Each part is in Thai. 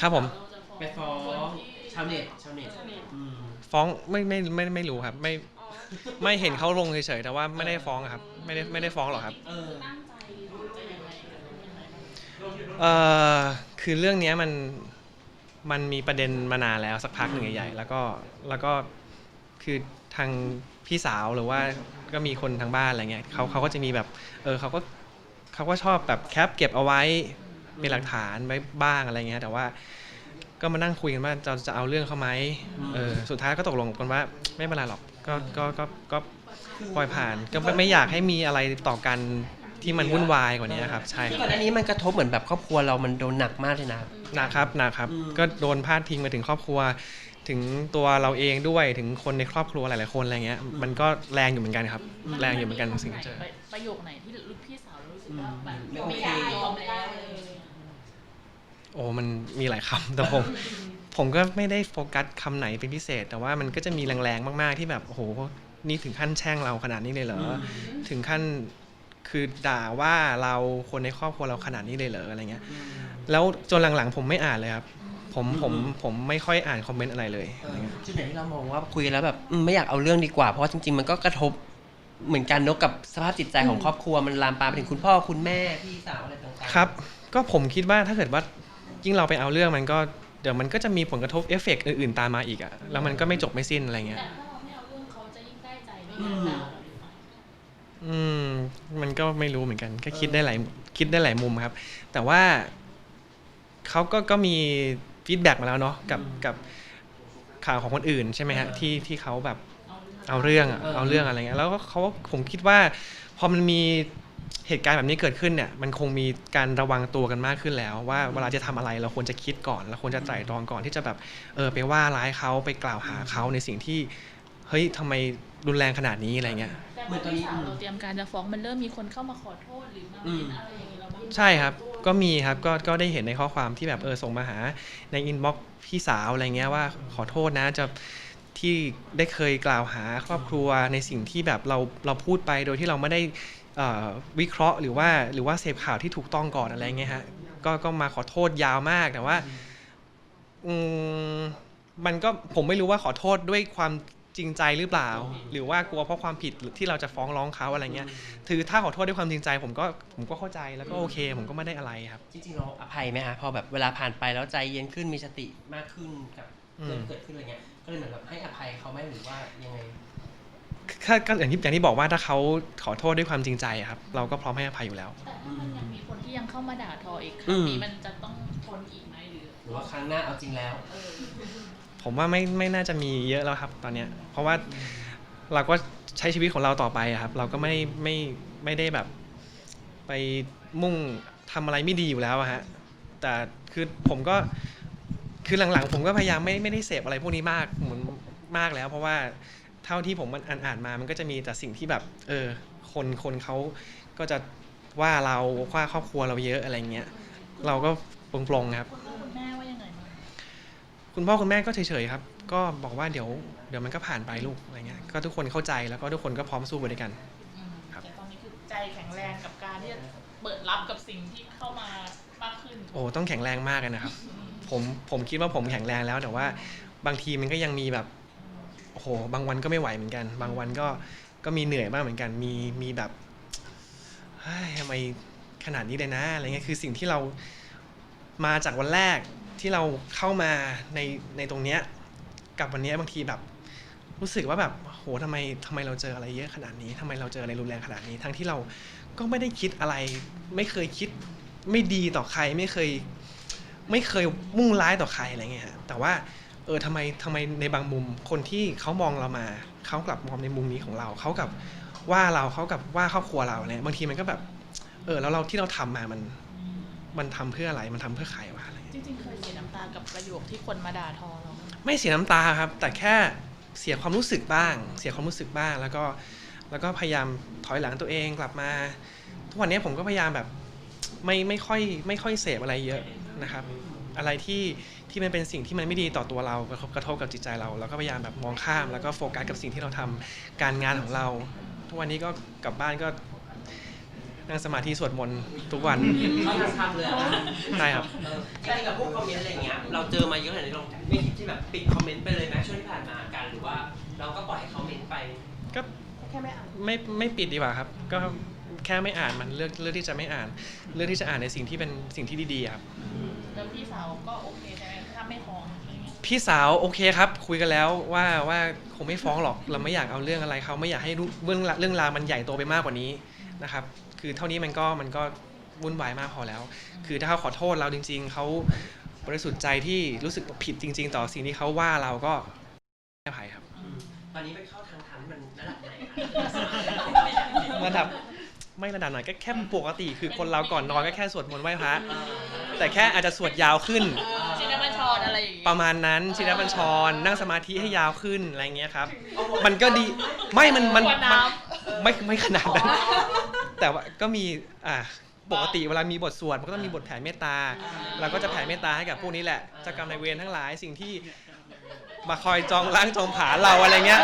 ครับผม ไปฟ้องชาวเน็ตชาวเน็ตอืมฟ้องไม่ไม่ไม่ไม่รู้ครับ ไม่ไม่เห็นเขาลงเฉยๆแต่ว่าไม่ได้ฟ้องอะครับ ไม่ได้ไม่ได้ฟ้องหรอกครับ เออเอ่อคือเรื่องเนี้ยมันมันมีประเด็นมานานแล้วสักพักหนึ่งใหญ่ๆแล้วก็แล้วก็คือทางพี่สาวหรือว่าก็มีคนทางบ้านอะไรเงี้ยเขาเขาก็จะมีแบบเออเขาก็เขาก็ชอบแบบแคปเก็บเอาไว้ เป็นหลักฐานไว้บ้างอะไรเงี้ยแต่ว่าก็มานั่งคุยกันว่าจะจะเอาเรื่องเขาไหมเออสุดท้ายก็ตกลงกันว่าไม่เป็นไรหรอกก็ก็ก็ก็ปล่อยผ่านก็ไม่ไม่อยากให้มีอะไรต่อกันที่มันวุ่นวายกว่านี้ครับใช่ครับ ก่อนหน้านี้มันกระทบเหมือนแบบครอบครัวเรามันโดนหนักมากเลยนะนะครับนะครับ อืม ก็โดนพาดพิงมาถึงครอบครัว ถึงตัวเราเองด้วยถึงคนในครอบครัวหลายๆคนอะไรเงี้ย มันก็แรงอยู่เหมือนกันครับ แรงอยู่เหมือนกันสิ่งที่เจอ ประโยคไหนที่ลูกพี่สาวรู้สึกอืมว่าแบบไม่โอไม่เคได้ยอมแล้วเลย โอ้มันมีหลายคำแต่ผมผมก็ไม่ได้โฟกัสคำไหนเป็นพิเศษ แต่ว่ามันก็จะมีแรงๆมากๆที่แบบโอ้โหนี่ถึงขั้นแช่งเราขนาดนี้เลยเหรออถึงขั้นคือด่าว่าเราคนในครอบครัวเราขนาดนี้เลยเหรออะไรเงี้ย แล้วจนหลังๆ ผมไม่อ่านเลยครับ ผมผมผมไม่ค่อยอ่านคอมเมนต์อะไรเลยเออะไรอเงี้ยจุดไหนที่เรามองว่าคุยแล้วแบบอืมไม่อยากเอาเรื่องดีกว่าเพราะว่าจริง ๆ มันก็กระทบเหมือนกันเนกกับสภาพจิตใจของครอบครัวมันลามปามไปถึงคุณพ่อคุณแม่พี่สาวอะไรต่างๆครับ ก็ผมคิดว่าถ้าเกิดว่า ยิ่งเราไปเอาเรื่องมันก็เดี๋ยวมันก็จะมีผลกระทบเอฟเฟกต์อื่นๆตามมาอีกอะแล้วมันก็ไม่จบไม่สิ้นอะไรเงี้ย แต่ถ้าเราไม่เอาเรื่องเขาจะยิ่งได้ใจไม่อืงั้นมด่าอืมมันก็ไม่รู้เหมือนกันก็คิดได้หลายคิดได้หลายมุมครับ แต่ว่าเขาก็ก็มีฟีดแบ็กมาแล้วเนาะกับกับข่าวของคนอื่นใช่ไหมฮะที่ที่เขาแบบเอาเรื่องเอาเรื่องอะเออเอาเรื่องอะไรเงี้ยแล้วก็เขาผมคิดว่า พอมันมี เหตุการณ์แบบนี้เกิดขึ้นเนี่ยมันคงมีการระวังตัวกันมากขึ้นแล้ว ว่าเวลาจะทำอะไรเราควรจะคิดก่อนเราควรจะไตร่ตรองก่อนที่จะแบบเออไปว่าร้ายเขาไปกล่าวหาเขาในสิ่งที่เฮ้ยทำไมรุนแรงขนาดนี้อะไรเงี้ย แต่เหมืเมื่ออนตอนนี้พี่สาวเราเตรียมการจะฟ้องมันเริ่มมีคนเข้ามาขอโทษหรือมาอืเป็นมอะไรอย่างนี้เราบ้างใช่ครับก็มีครับก็ก็ได้เห็นในข้อความที่แบบเออส่งมาหาในอินบ็อกพี่สาวอะไรเงี้ยว่าขอโทษนะจะที่ได้เคยกล่าวหาครอบครัวในสิ่งที่แบบเราเราพูดไปโดยที่เราไม่ได้เอ่อ วิเคราะห์หรือว่าหรือว่าเสพข่าวที่ถูกต้องก่อนอะไรเงี้ยฮะก็ก็มาขอโทษยาวมากแต่ว่าอืมมันก็ผมไม่รู้ว่าขอโทษด้วยความจริงใจหรือเปล่า หรือว่ากลัวเพราะความผิดที่เราจะฟ้องร้องเขาอะไรเงี้ยคือถ้าขอโทษด้วยความจริงใจ ผมก็ผมก็เข้าใจแล้วก็โอเค ผมก็ไม่ได้อะไรครับ จริงๆเราอภัยไหมฮะพอแบบเวลาผ่านไปแล้วใจเย็นขึ้นมีสติมากขึ้นกับเรื่องเกิดขึ้นอะไรเงี้ยก็เลยเหมือนแบบให้อภัยเขาไหมหรือว่ายังไง ก็ก็อย่างที่อย่างที่บอกว่าถ้าเขาขอโทษด้วยความจริงใจอะครับ เราก็พร้อมให้อภัยอยู่แล้ว แต่ถ้ามันยังมีคนที่ยังเข้ามาด่าทออีกคอืรั้งมนี้มันจะต้องทนอีกไหมหรือหรือว่าครั้งหน้าเอาจริงแล้ว เออผมว่าไม่ไม่น่าจะมีเยอะแล้วครับตอนเนี้ย เพราะว่าเราก็ใช้ชีวิตของเราต่อไปอะครับ เราก็ไม่ไม่ไม่ได้แบบ ไปมุ่งทำอะไรไม่ดีอยู่แล้วอะฮะแต่คือผมก็คือหลังๆ ผมก็พยายามไม่ไม่ได้เสพอะไรพวกนี้มากเหมือนมากแล้ว เพราะว่า เท่าที่ผมมันอ่านอ่านมามันก็จะมีแต่สิ่งที่แบบ เออ คนคนเขาก็จะว่าเราว่าครอบครัวเราเยอะอะไรเงี้ย เราก็ปลงๆครับคุณพ่อคุณแม่ว่ายังไงบ้างคุณพ่อคุณแม่ก็เฉยๆครับ ก็บอกว่าเดี๋ยวเดี๋ยวมันก็ผ่านไปลูกอะไรเงี้ย ก็ทุกคนเข้าใจแล้วก็ทุกคนก็พร้อมสู้ไปด้วยกัน อืมครับ แต่ตอนนี้คือใจแข็งแรงกับการที่จะเปิดรับกับสิ่งที่เข้ามามากขึ้นโอ้ต้องแข็งแรงมากเลยนะครับ อืมผมผมคิดว่าผมแข็งแรงแล้วแต่ว่าบางทีมันก็ยังมีแบบ โอ้โหบางวันก็ไม่ไหวเหมือนกัน บางวันก็ก็มีเหนื่อยบ้างเหมือนกัน มีมีแบบเฮ้ยทำไมขนาดนี้เลยนะอะไรเงี้ยคือสิ่งที่เรามาจากวันแรกที่เราเข้ามาในในตรงเนี้ยกับวันเนี้ยบางทีแบบ รู้สึกว่าแบบโหทำไมทำไมเราเจออะไรเยอะขนาดนี้ทำไมเราเจออะไรรุนแรงขนาดนี้ ทั้งที่เราก็ไม่ได้คิดอะไร ไม่เคยคิดไม่ดีต่อใครไม่เคย ไม่เคยมุ่งร้ายต่อใครอะไรเงี้ยฮะแต่ว่า เออทำไมทำไมในบางมุมคนที่เขามองเรามาเขากลับมองในมุมนี้ของเราเขากับว่าเราเขากับว่าครอบครัวเราเนี่ยบางทีมันก็แบบ เออแล้วเราที่เราทำมามัน มันทำเพื่ออะไรมันทำเพื่อใครวะอะไรเงี้ยจริงๆเคยเสียน้ำตากับประโยคที่คนมาด่าทอเราไหมไม่เสียน้ำตาครับ แต่แค่เสียความรู้สึกบ้าง เสียความรู้สึกบ้าง แล้วก็แล้วก็พยายามถอยหลังตัวเองกลับมา ทุกวันนี้ผมก็พยายามแบบไม่ไม่ค่อยไม่ค่อยเสพอะไรเยอะนะครับ อะไรที่ที่มันเป็นสิ่งที่มันไม่ดีต่อตัวเรากระทบกระทบกับจิตใจเราเราก็พยายามแบบมองข้าม แล้วก็โฟกัสกับสิ่งที่เราทำการงานของเรา ทุกวันนี้ก็กลับบ้านก็นั่งสมาธิสวดมนต์ทุกวันเขาทำเลยอะใช่ครับเออจริงๆกับพวกคอมเมนต์อะไรเงี้ยเราเจอมาเยอะขนาดนี้เราไม่คิดที่แบบปิดคอมเมนต์ไปเลยไหมช่วงที่ผ่านมากันหรือว่า เราก็ปล่อยให้เขาเมนต์ไปก็แค่ไม่อ่านไม่ไม่ปิดดีกว่าครับ ก็แค่ไม่อ่านมันเลือกเลือกที่จะไม่อ่าน เลือกที่จะอ่านในสิ่งที่เป็นสิ่งที่ดีๆครับ แล้วพี่สาวก็โอเคใช่ไหมถ้าไม่ฟ้องอะไรเงี้ยพี่สาวโอเคครับ คุยกันแล้วว่าว่าคงไม่ฟ้องหรอกเราไม่อยากเอาเรื่องอะไรเขาไม่อยากให้เรื่องเรื่องราวมันใหญ่โตไปมากกว่านี้นะครับ คือเท่านี้มันก็มันก็วุ่นวายมากพอแล้ว คือถ้าเขาขอโทษเราจริง ๆเขาบริสุทธิ์ใจที่รู้สึกผิดจริง ๆ ต่อสิ่งที่เขาว่าเราก็ให้อภัยครับ ตอนนี้ไปเข้าทางทันมันระดับไหนคะระดับไม่ระดับไหนก็แค่ปกติ คือคนเราก่อนนอนก็แค่สวดมนต์ไหว้พระ แต่แค่อาจจะสวดยาวขึ้น ชินบัญชรอะไรอย่างงี้ประมาณนั้นชินบัญชร นั่งสมาธิให้ยาวขึ้นอะไรเงี้ยครับ มันก็ดีไม่มันมันขวดมันน้ไม่ไม่ขนาดนั้น แต่ว่าก็มีอ่าปกติเวลามีบทสวดมันก็ต้องมีบทแผ่เมตตาเราก็จะแผ่เมตตาให้กับพวกนี้แหละเจ้ากรรมนายเวรทั้งหลายสิ่งที่มาคอยจองล้างจองผลาญเราอะไรเงี้ย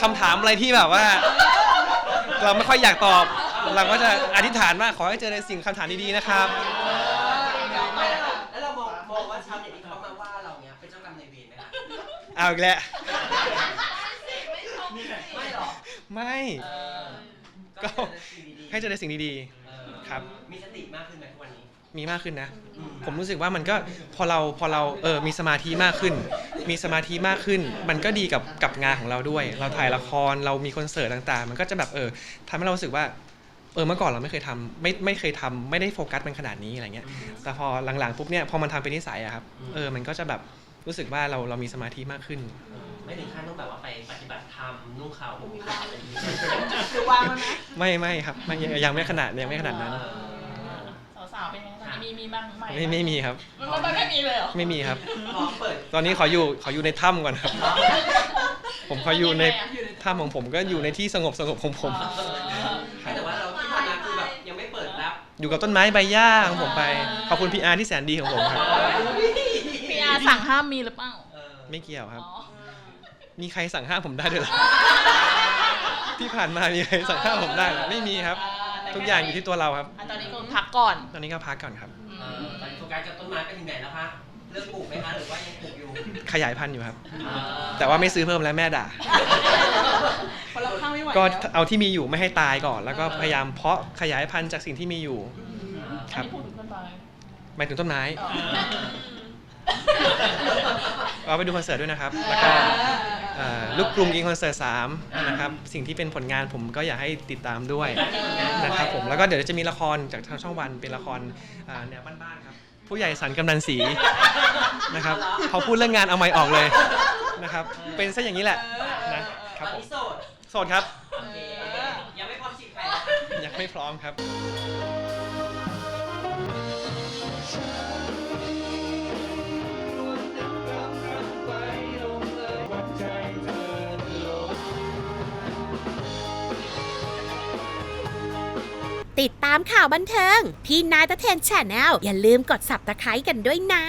คำถามอะไรที่แบบว่า เราไม่ค่อยอยากตอบ เราก็จะอธิษฐานว่าขอให้เจอในสิ่งคำถามดีๆนะครับ แล้วเรามองมองว่าชาวเน็ตที่เขามาว่าเราเนี้ยเป็นเจ้ากรรมนายเวรไหมคะเอาอีกแล้ว ไม่หรอกไม่ เออก็ก็เจอแต่สิ่งดีๆให้เจอในสิ่งดี เออครับ มีสติมากขึ้นไหมทุกวันนี้ๆ มีมากขึ้นนะ อืมผมรู้สึกว่ามันก็พอเราพอเราเออมีสมาธิมากขึ้น มีสมาธิมากขึ้น มันก็ดีกับกับงานของเราด้วย เราถ่ายละครเรามีคอนเสิร์ตต่างๆ มันก็จะแบบเออทำให้เรารู้สึกว่า เออเมื่อก่อนเราไม่เคยทำไม่ไม่เคยทำไม่ได้โฟกัสมันขนาดนี้อะไรเงี้ยแต่พอหลังๆปุ๊บเนี่ยพอมันทำเป็นนิสัยอะครับเออมันก็จะแบบรู้สึกว่าเราเรามีสมาธิมากขึ้นเออไม่ถึงขั้นต้องแบบว่าไปปฏิบัติธรรมนุ่งขาวห่มขาวอะไรอย่างเงี้ยคือวางมันไหมไม่ไม่ครับไม่ยังยังไม่ขนาดยังไม่ขนาดนั้น สาวๆเป็นยังไงตอนนี้มีมีบ้างไหมไม่ไม่มีครับ มันมันไม่มีเลยเหรอไม่มีครับ พร้อมเปิดตอนนี้ขออยู่ขออยู่ในถ้ำก่อนครับ ผมขออยู่ในยังไงอะถ้ำของผมก็อยู่ในที่สงบสงบของผม เออ อยู่กับต้นไม้ใบหญ้าของผมไป ขอบคุณพีอาร์ที่แสนดีของผมครับ พี่อาสั่งห้ามมีหรือเปล่าเออไม่เกี่ยวครับ อ๋อมีใครสั่งห้ามผมได้ด้วยเหรอ ที่ผ่านมามีใครสั่งห้ามผมได้เหรอไม่มีครับ ทุกอย่างอยู่ที่ตัวเราครับ อะตอนนี้ก็พักก่อน ตอนนี้ก็พักก่อนครับ เออตอนนี้โฟกัสกับต้นไม้ไปถึงไหนแล้วคะ เลิกปลูกไหมคะหรือว่ายังปลูกอยู่ขยายพันธุ์อยู่ครับเออแต่ว่าไม่ซื้อเพิ่มแล้วแม่ด่าเพราะเราข้างไม่ไหวก็แล้วเอาที่มีอยู่ไม่ให้ตายก่อน แล้วก็พยายามเพาะขยายพันธุ์จากสิ่งที่มีอยู่ คอัรันบนี้พูดถึงต้นไม้หมายถึงต้นไม้อ๋อเอาไปดูคอนเสิร์ตด้วยนะครับ แล้วก็เอ่อลูกกรุงกินคอนเสิร์ต3นะครับ สิ่งที่เป็นผลงานผมก็อยากให้ติดตามด้วยนะครับผม แล้วก็เดี๋ยวจะมีละครจากทางช่องวันเป็นละครอ่าแนวบ้านๆครับ ผู้ใหญ่สันกำนันสีนะครับพอพูดเรื่องงานเอาไม้ออกเลยนะครับ เป็นซะอย่างนี้แหละนะคตรัอบนผมนี้โสดโสดครับ โอเคยังไม่พร้อมจีบใครนะคะยังไม่พร้อมครับ ตามข่าวบันเทิง พี่นายตะเทนแชนแนลอย่าลืมกด subscribe กันด้วยนะ